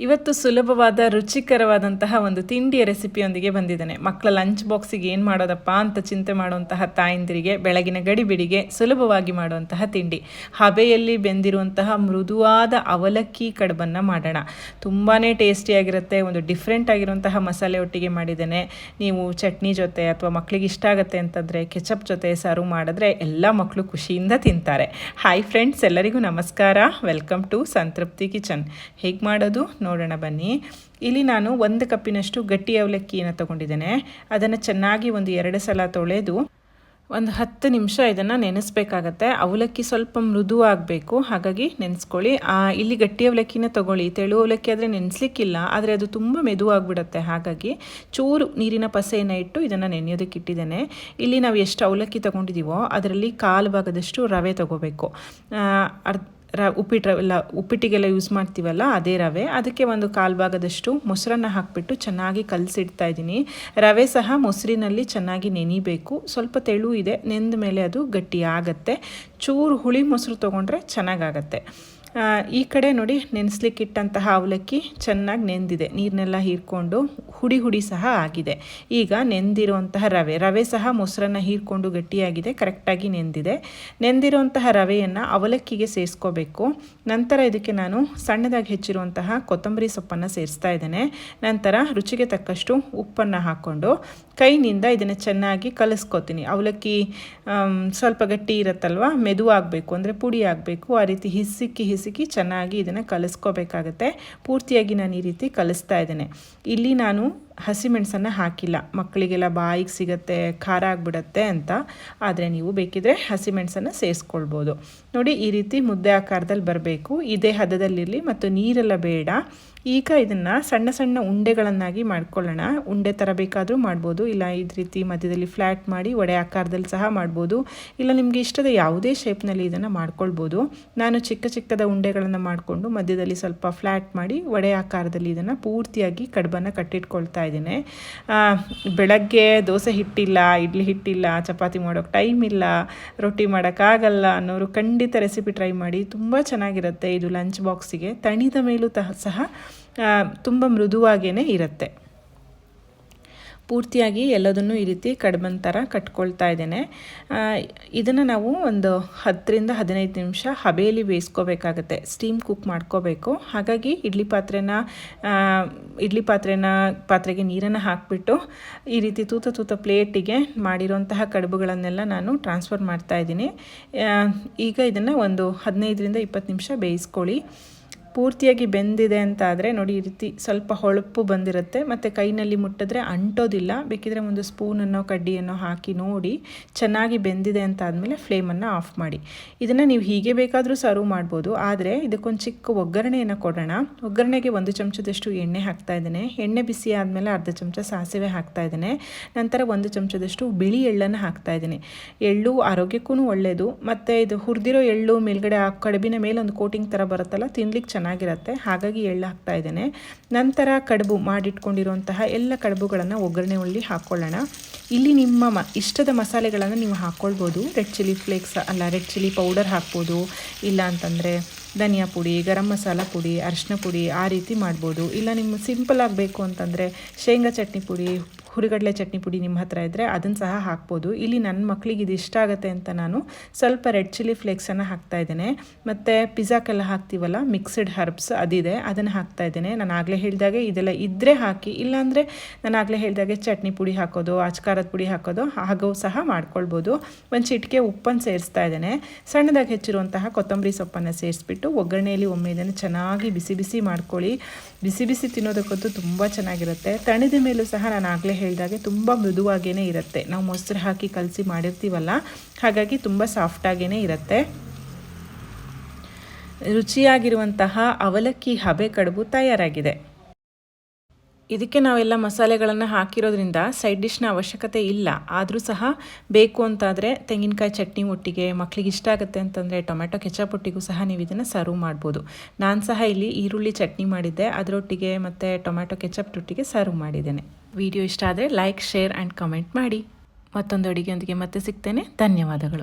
ಇವತ್ತು ಸುಲಭವಾದ, ರುಚಿಕರವಾದಂತಹ ಒಂದು ತಿಂಡಿಯ ರೆಸಿಪಿಯೊಂದಿಗೆ ಬಂದಿದ್ದೇನೆ. ಮಕ್ಕಳ ಲಂಚ್ ಬಾಕ್ಸಿಗೆ ಏನು ಮಾಡೋದಪ್ಪ ಅಂತ ಚಿಂತೆ ಮಾಡುವಂತಹ ತಾಯಂದಿರಿಗೆ ಬೆಳಗಿನ ಗಡಿಬಿಡಿಗೆ ಸುಲಭವಾಗಿ ಮಾಡುವಂತಹ ತಿಂಡಿ. ಹಬೆಯಲ್ಲಿ ಬೆಂದಿರುವಂತಹ ಮೃದುವಾದ ಅವಲಕ್ಕಿ ಕಡುಬನ್ನು ಮಾಡೋಣ. ತುಂಬಾ ಟೇಸ್ಟಿಯಾಗಿರುತ್ತೆ ಒಂದು ಡಿಫ್ರೆಂಟ್ ಆಗಿರುವಂತಹ ಮಸಾಲೆ ಒಟ್ಟಿಗೆ ಮಾಡಿದ್ದೇನೆ. ನೀವು ಚಟ್ನಿ ಜೊತೆ ಅಥವಾ ಮಕ್ಕಳಿಗೆ ಇಷ್ಟ ಆಗುತ್ತೆ ಅಂತಂದರೆ ಕೆಚಪ್ ಜೊತೆ ಸರ್ವ್ ಮಾಡಿದ್ರೆ ಎಲ್ಲ ಮಕ್ಕಳು ಖುಷಿಯಿಂದ ತಿಂತಾರೆ. ಹಾಯ್ ಫ್ರೆಂಡ್ಸ್ ಎಲ್ಲರಿಗೂ ನಮಸ್ಕಾರ. ವೆಲ್ಕಮ್ ಟು ಸಂತೃಪ್ತಿ ಕಿಚನ್ ಹೇಗೆ ಮಾಡೋದು? ನೋಡೋಣ ಬನ್ನಿ. ಇಲ್ಲಿ ನಾನು ಒಂದು ಕಪ್ಪಿನಷ್ಟು ಗಟ್ಟಿ ಅವಲಕ್ಕಿಯನ್ನು ತಗೊಂಡಿದ್ದೇನೆ. ಅದನ್ನು ಚೆನ್ನಾಗಿ ಒಂದು ಎರಡು ಸಲ ತೊಳೆದು ಒಂದು ಹತ್ತು ನಿಮಿಷ ಇದನ್ನು ನೆನೆಸ್ಬೇಕಾಗತ್ತೆ. ಅವಲಕ್ಕಿ ಸ್ವಲ್ಪ ಮೃದು ಆಗಬೇಕು. ಹಾಗಾಗಿ ನೆನೆಸ್ಕೊಳ್ಳಿ. ಇಲ್ಲಿ ಗಟ್ಟಿ ಅವಲಕ್ಕಿನ ತಗೊಳ್ಳಿ. ತೆಳು ಅವಲಕ್ಕಿ ಆದರೆ ನೆನೆಸ್ಲಿಕ್ಕಿಲ್ಲ. ಆದರೆ ಅದು ತುಂಬ ಮೆದು ಆಗಿಬಿಡತ್ತೆ. ಹಾಗಾಗಿ ಚೂರು ನೀರಿನ ಪಸೆಯನ್ನು ಇಟ್ಟು ಇದನ್ನು ನೆನೆಯೋದಕ್ಕೆ ಇಟ್ಟಿದ್ದೇನೆ. ಇಲ್ಲಿ ನಾವು ಎಷ್ಟು ಅವಲಕ್ಕಿ ತೊಗೊಂಡಿದ್ದೀವೋ ಅದರಲ್ಲಿ ಕಾಲು ಭಾಗದಷ್ಟು ರವೆ ತಗೋಬೇಕು. ಅರ್ಧ ರ ಉಪ್ಪಿಟ್ಟು ಎಲ್ಲ ಉಪ್ಪಿಟ್ಟಿಗೆಲ್ಲ ಯೂಸ್ ಮಾಡ್ತೀವಲ್ಲ, ಅದೇ ರವೆ. ಅದಕ್ಕೆ ಒಂದು ಕಾಲು ಭಾಗದಷ್ಟು ಮೊಸರನ್ನ ಹಾಕಿಬಿಟ್ಟು ಚೆನ್ನಾಗಿ ಕಲಸಿಡ್ತಾ ಇದ್ದೀನಿ. ರವೆ ಸಹ ಮೊಸರಿನಲ್ಲಿ ಚೆನ್ನಾಗಿ ನೆನಿಬೇಕು. ಸ್ವಲ್ಪ ತೆಳು ಇದೆ ನೆಂದ ಮೇಲೆ ಅದು ಗಟ್ಟಿ ಆಗುತ್ತೆ. ಚೂರು ಹುಳಿ ಮೊಸರು ತೊಗೊಂಡ್ರೆ ಚೆನ್ನಾಗಾಗತ್ತೆ. ಈ ಕಡೆ ನೋಡಿ ನೆನೆಸ್ಲಿಕ್ಕಿಟ್ಟಂತಹ ಅವಲಕ್ಕಿ ಚೆನ್ನಾಗಿ ನೆಂದಿದೆ. ನೀರನ್ನೆಲ್ಲ ಹೀರ್ಕೊಂಡು ಹುಡಿ ಹುಡಿ ಸಹ ಆಗಿದೆ. ಈಗ ನೆಂದಿರುವಂತಹ ರವೆ ರವೆ ಸಹ ಮೊಸರನ್ನು ಹೀರ್ಕೊಂಡು ಗಟ್ಟಿಯಾಗಿದೆ, ಕರೆಕ್ಟಾಗಿ ನೆಂದಿದೆ. ನೆಂದಿರುವಂತಹ ರವೆಯನ್ನು ಅವಲಕ್ಕಿಗೆ ಸೇರಿಸ್ಕೋಬೇಕು. ನಂತರ ಇದಕ್ಕೆ ನಾನು ಸಣ್ಣದಾಗಿ ಹೆಚ್ಚಿರುವಂತಹ ಕೊತ್ತಂಬರಿ ಸೊಪ್ಪನ್ನು ಸೇರಿಸ್ತಾ ಇದ್ದೇನೆ. ನಂತರ ರುಚಿಗೆ ತಕ್ಕಷ್ಟು ಉಪ್ಪನ್ನು ಹಾಕ್ಕೊಂಡು ಕೈನಿಂದ ಇದನ್ನು ಚೆನ್ನಾಗಿ ಕಲಿಸ್ಕೋತೀನಿ. ಅವಲಕ್ಕಿ ಸ್ವಲ್ಪ ಗಟ್ಟಿ ಇರುತ್ತಲ್ವ ಮೆದು ಆಗಬೇಕು ಅಂದರೆ ಪುಡಿ ಆಗಬೇಕು, ಆ ರೀತಿ ಹಿಸಿಕ್ಕಿ ಹಿಸುಕಿ ಚೆನ್ನಾಗಿ ಇದನ್ನು ಕಲಿಸ್ಕೋಬೇಕಾಗತ್ತೆ. ಪೂರ್ತಿಯಾಗಿ ನಾನು ಈ ರೀತಿ ಕಲಿಸ್ತಾ ಇದ್ದೇನೆ. ಇಲ್ಲಿ ನಾನು ಹಸಿಮೆಣಸನ್ನು ಹಾಕಿಲ್ಲ. ಮಕ್ಕಳಿಗೆಲ್ಲ ಬಾಯಿಗೆ ಸಿಗುತ್ತೆ, ಖಾರ ಆಗಿಬಿಡತ್ತೆ ಅಂತ. ಆದರೆ ನೀವು ಬೇಕಿದ್ರೆ ಹಸಿಮೆಣಸನ್ನು ಸೇರಿಸ್ಕೊಳ್ಬೋದು. ನೋಡಿ ಈ ರೀತಿ ಮುದ್ದೆ ಆಕಾರದಲ್ಲಿ ಬರಬೇಕು. ಇದೇ ಹದದಲ್ಲಿರಲಿ ಮತ್ತು ನೀರೆಲ್ಲ ಬೇಡ. ಈಗ ಇದನ್ನು ಸಣ್ಣ ಸಣ್ಣ ಉಂಡೆಗಳನ್ನಾಗಿ ಮಾಡ್ಕೊಳ್ಳೋಣ. ಉಂಡೆ ಥರ ಬೇಕಾದರೂ ಮಾಡ್ಬೋದು, ಇಲ್ಲ ಇದು ರೀತಿ ಮಧ್ಯದಲ್ಲಿ ಫ್ಲ್ಯಾಟ್ ಮಾಡಿ ಒಡೆ ಆಕಾರದಲ್ಲಿ ಸಹ ಮಾಡ್ಬೋದು. ಇಲ್ಲ ನಿಮಗೆ ಇಷ್ಟದ ಯಾವುದೇ ಶೇಪ್ನಲ್ಲಿ ಇದನ್ನು ಮಾಡ್ಕೊಳ್ಬೋದು. ನಾನು ಚಿಕ್ಕ ಚಿಕ್ಕದ ಉಂಡೆಗಳನ್ನು ಮಾಡಿಕೊಂಡು ಮಧ್ಯದಲ್ಲಿ ಸ್ವಲ್ಪ ಫ್ಲ್ಯಾಟ್ ಮಾಡಿ ಒಡೆ ಆಕಾರದಲ್ಲಿ ಇದನ್ನು ಪೂರ್ತಿಯಾಗಿ ಕಡುಬನ್ನು ಕಟ್ಟಿಟ್ಕೊಳ್ತಾ ಇದ್ದೀನಿ. ಬೆಳಗ್ಗೆ ದೋಸೆ ಹಿಟ್ಟಿಲ್ಲ, ಇಡ್ಲಿ ಹಿಟ್ಟಿಲ್ಲ, ಚಪಾತಿ ಮಾಡೋಕೆ ಟೈಮ್ ಇಲ್ಲ, ರೊಟ್ಟಿ ಮಾಡೋಕ್ಕಾಗಲ್ಲ ಅನ್ನೋರು ಖಂಡಿತ ರೆಸಿಪಿ ಟ್ರೈ ಮಾಡಿ, ತುಂಬ ಚೆನ್ನಾಗಿರುತ್ತೆ ಇದು ಲಂಚ್ ಬಾಕ್ಸಿಗೆ ತಣಿದ ಮೇಲೂ ಸಹ ತುಂಬ ಮೃದುವಾಗೇ ಇರುತ್ತೆ. ಪೂರ್ತಿಯಾಗಿ ಎಲ್ಲದನ್ನು ಈ ರೀತಿ ಕಡಿಮನ್ ಥರ ಕಟ್ಕೊಳ್ತಾ ಇದ್ದೇನೆ. ಇದನ್ನು ನಾವು ಒಂದು ಹತ್ತರಿಂದ ಹದಿನೈದು ನಿಮಿಷ ಹಬೆಯಲ್ಲಿ ಬೇಯಿಸ್ಕೋಬೇಕಾಗತ್ತೆ. ಸ್ಟೀಮ್ ಕುಕ್ ಮಾಡ್ಕೋಬೇಕು. ಹಾಗಾಗಿ ಇಡ್ಲಿ ಪಾತ್ರೆನ ಇಡ್ಲಿ ಪಾತ್ರೆನ, ಪಾತ್ರೆಗೆ ನೀರನ್ನು ಹಾಕಿಬಿಟ್ಟು ಈ ರೀತಿ ತೂತ ತೂತ ಪ್ಲೇಟಿಗೆ ಮಾಡಿರೋಂತಹ ಕಡುಬುಗಳನ್ನೆಲ್ಲ ನಾನು ಟ್ರಾನ್ಸ್ಫರ್ ಮಾಡ್ತಾ ಇದ್ದೀನಿ. ಈಗ ಇದನ್ನು ಒಂದು ಹದಿನೈದರಿಂದ ಇಪ್ಪತ್ತು ನಿಮಿಷ ಬೇಯಿಸ್ಕೊಳ್ಳಿ. ಪೂರ್ತಿಯಾಗಿ ಬೆಂದಿದೆ ಅಂತ ಆದರೆ ನೋಡಿ ಈ ರೀತಿ ಸ್ವಲ್ಪ ಹೊಳಪು ಬಂದಿರುತ್ತೆ. ಮತ್ತು ಕೈನಲ್ಲಿ ಮುಟ್ಟಿದ್ರೆ ಅಂಟೋದಿಲ್ಲ. ಬೇಕಿದ್ರೆ ಒಂದು ಸ್ಪೂನನ್ನು ಕಡ್ಡಿಯನ್ನು ಹಾಕಿ ನೋಡಿ ಚೆನ್ನಾಗಿ ಬೆಂದಿದೆ ಅಂತ ಆದಮೇಲೆ ಫ್ಲೇಮನ್ನು ಆಫ್ ಮಾಡಿ. ಇದನ್ನು ನೀವು ಹೀಗೆ ಬೇಕಾದರೂ ಸರ್ವ್ ಮಾಡ್ಬೋದು. ಆದರೆ ಇದಕ್ಕೊಂದು ಚಿಕ್ಕ ಒಗ್ಗರಣೆಯನ್ನು ಕೊಡೋಣ. ಒಗ್ಗರಣೆಗೆ ಒಂದು ಚಮಚದಷ್ಟು ಎಣ್ಣೆ ಹಾಕ್ತಾ ಇದ್ದೇನೆ. ಎಣ್ಣೆ ಬಿಸಿ ಆದಮೇಲೆ ಅರ್ಧ ಚಮಚ ಸಾಸಿವೆ ಹಾಕ್ತಾ ಇದ್ದೇನೆ. ನಂತರ ಒಂದು ಚಮಚದಷ್ಟು ಬಿಳಿ ಎಳ್ಳನ್ನು ಹಾಕ್ತಾ ಇದ್ದೀನಿ. ಎಳ್ಳು ಆರೋಗ್ಯಕ್ಕೂ ಒಳ್ಳೆಯದು ಮತ್ತು ಇದು ಹುರಿದಿರೋ ಎಳ್ಳು ಮೇಲ್ಗಡೆ ಆ ಕಡುಬಿನ ಮೇಲೆ ಒಂದು ಕೋಟಿಂಗ್ ಥರ ಬರುತ್ತಲ್ಲ, ತಿನ್ಲಿಕ್ಕೆ ಚೆನ್ನಾಗಿರುತ್ತೆ. ಹಾಗಾಗಿ ಎಳ್ಳು ಹಾಕ್ತಾ ಇದ್ದೇನೆ. ನಂತರ ಕಡುಬು ಮಾಡಿಟ್ಕೊಂಡಿರುವಂತಹ ಎಲ್ಲ ಕಡುಬುಗಳನ್ನು ಒಗ್ಗರಣೆ ಉಳ್ಳಿ ಹಾಕ್ಕೊಳ್ಳೋಣ ಇಲ್ಲಿ ನಿಮ್ಮ ಮ, ಇಷ್ಟದ ಮಸಾಲೆಗಳನ್ನು ನೀವು ಹಾಕ್ಕೊಳ್ಬೋದು ರೆಡ್ ಚಿಲ್ಲಿ ಫ್ಲೇಕ್ಸ್ ಅಲ್ಲ ರೆಡ್ ಚಿಲ್ಲಿ ಪೌಡರ್ ಹಾಕ್ಬೋದು. ಇಲ್ಲ ಅಂತಂದರೆ ಧನಿಯಾ ಪುಡಿ, ಗರಂ ಮಸಾಲ ಪುಡಿ ಅರಿಶಿನ ಪುಡಿ ಆ ರೀತಿ ಮಾಡ್ಬೋದು. ಇಲ್ಲ ನಿಮ್ಮ ಸಿಂಪಲ್ ಆಗಬೇಕು ಅಂತಂದರೆ ಶೇಂಗಾ ಚಟ್ನಿ ಪುಡಿ ಹುರಿಗಡಲೆ ಚಟ್ನಿ ಪುಡಿ ನಿಮ್ಮ ಹತ್ರ ಇದ್ದರೆ ಅದನ್ನು ಸಹ ಹಾಕ್ಬೋದು. ಇಲ್ಲಿ ನನ್ನ ಮಕ್ಕಳಿಗೆ ಇದು ಇಷ್ಟ ಆಗುತ್ತೆ ಅಂತ ನಾನು ಸ್ವಲ್ಪ ರೆಡ್ ಚಿಲ್ಲಿ ಫ್ಲೇಕ್ಸನ್ನು ಹಾಕ್ತಾ ಇದ್ದೇನೆ. ಮತ್ತು ಪಿಜ್ಜಾಕ್ಕೆಲ್ಲ ಹಾಕ್ತೀವಲ್ಲ, ಮಿಕ್ಸ್ಡ್ ಹರ್ಬ್ಸ್ ಅದಿದೆ, ಅದನ್ನು ಹಾಕ್ತಾ ಇದ್ದೇನೆ. ನಾನು ಆಗಲೇ ಹೇಳಿದಾಗೆ ಇದೆಲ್ಲ ಇದ್ದರೆ ಹಾಕಿ, ಇಲ್ಲಾಂದರೆ ನಾನು ಆಗಲೇ ಹೇಳಿದಾಗೆ ಚಟ್ನಿ ಪುಡಿ ಹಾಕೋದು, ಆಚಕಾರದ ಪುಡಿ ಹಾಕೋದು, ಹಾಗೂ ಸಹ ಮಾಡ್ಕೊಳ್ಬೋದು. ಒಂದು ಚಿಟಿಕೆ ಉಪ್ಪನ್ನು ಸೇರಿಸ್ತಾ ಇದ್ದೇನೆ. ಸಣ್ಣದಾಗಿ ಹೆಚ್ಚಿರುವಂತಹ ಕೊತ್ತಂಬರಿ ಸೊಪ್ಪನ್ನು ಸೇರಿಸ್ಬಿಟ್ಟು ಒಗ್ಗರಣೆಯಲ್ಲಿ ಒಮ್ಮೆ ಇದನ್ನು ಚೆನ್ನಾಗಿ ಬಿಸಿ ಬಿಸಿ ಮಾಡ್ಕೊಳ್ಳಿ. ಬಿಸಿ ಬಿಸಿ ತಿನ್ನೋದಕ್ಕಂತೂ ತುಂಬ ಚೆನ್ನಾಗಿರುತ್ತೆ. ತಣಿದ ಮೇಲೂ ಸಹ ನಾನು ಆಗಲೇ ಹೇಳಿದಾಗೆ ತುಂಬ ಮೃದುವಾಗೇ ಇರುತ್ತೆ. ನಾವು ಮೊಸರು ಹಾಕಿ ಕಲಸಿ ಮಾಡಿರ್ತೀವಲ್ಲ, ಹಾಗಾಗಿ ತುಂಬ ಸಾಫ್ಟಾಗೇ ಇರುತ್ತೆ. ರುಚಿಯಾಗಿರುವಂತಹ ಅವಲಕ್ಕಿ ಹಬೆ ಕಡುಬು ತಯಾರಾಗಿದೆ. ಇದಕ್ಕೆ ನಾವೆಲ್ಲ ಮಸಾಲೆಗಳನ್ನು ಹಾಕಿರೋದ್ರಿಂದ ಸೈಡ್ ಡಿಶ್ನ ಅವಶ್ಯಕತೆ ಇಲ್ಲ. ಆದರೂ ಸಹ ಬೇಕು ಅಂತಾದರೆ ತೆಂಗಿನಕಾಯಿ ಚಟ್ನಿ ಒಟ್ಟಿಗೆ ಮಕ್ಕಳಿಗೆ ಇಷ್ಟ ಆಗುತ್ತೆ ಅಂತಂದರೆ ಟೊಮೆಟೊ ಕೆಚಪ್ ಒಟ್ಟಿಗೂ ಸಹ ನೀವು ಇದನ್ನು ಸರ್ವ್ ಮಾಡ್ಬೋದು. ನಾನು ಸಹ ಇಲ್ಲಿ ಈರುಳ್ಳಿ ಚಟ್ನಿ ಮಾಡಿದ್ದೆ. ಅದರೊಟ್ಟಿಗೆ ಮತ್ತು ಟೊಮೆಟೊ ಕೆಚಪ್ ಒಟ್ಟಿಗೆ ಸರ್ವ್ ಮಾಡಿದ್ದೇನೆ. ವಿಡಿಯೋ ಇಷ್ಟ ಆದರೆ ಲೈಕ್ ಶೇರ್ ಆ್ಯಂಡ್ ಕಮೆಂಟ್ ಮಾಡಿ. ಮತ್ತೊಂದು ಅಡುಗೆಯೊಂದಿಗೆ ಮತ್ತೆ ಸಿಗ್ತೇನೆ. ಧನ್ಯವಾದಗಳು.